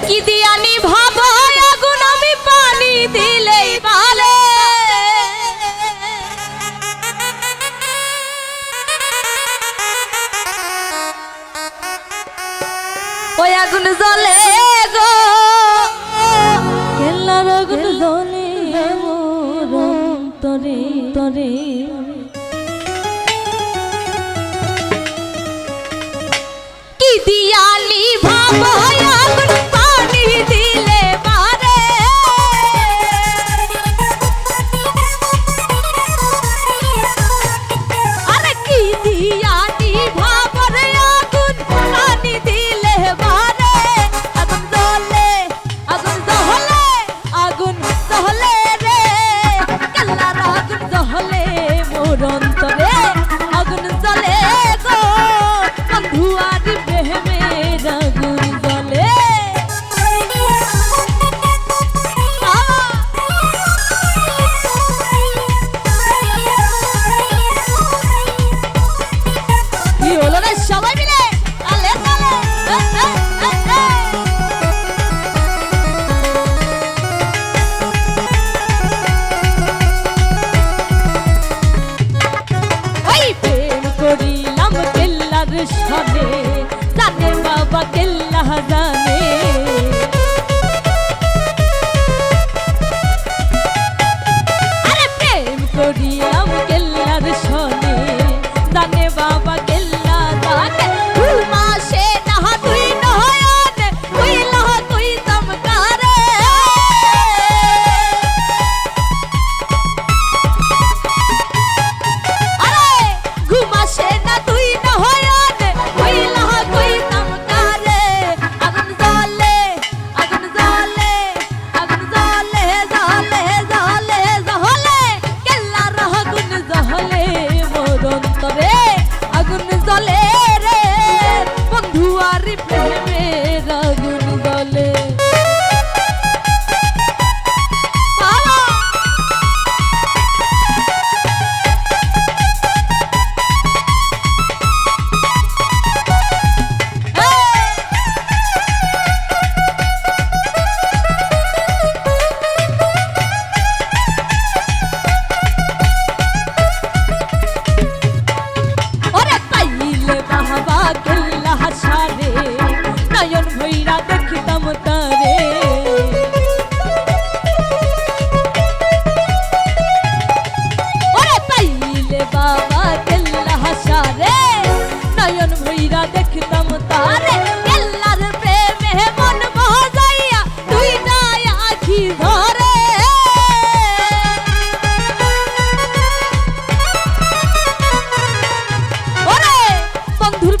কি দিয়ানি ভাব? আগুন আমি পানি দিলেই ভালে ওই আগুন জ্বলে গো। খেলার কি দিয়ানি ভাব? I never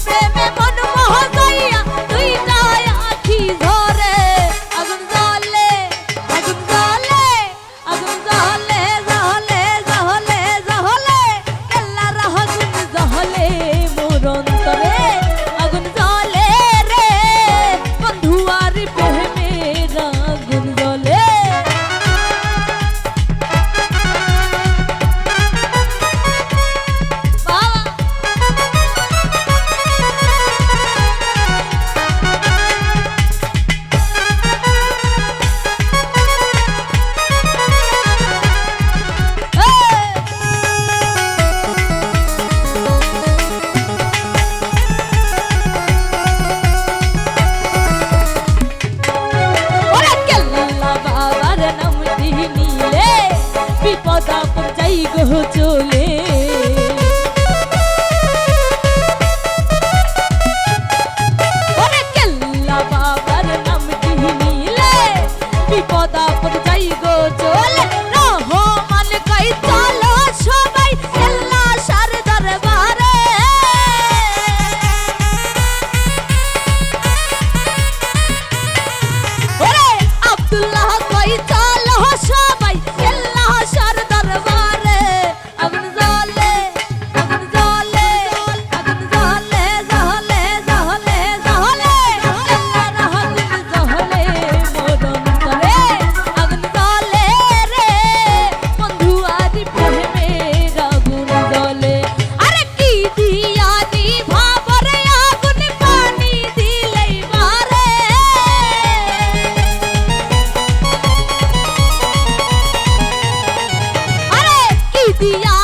se me সহজ யா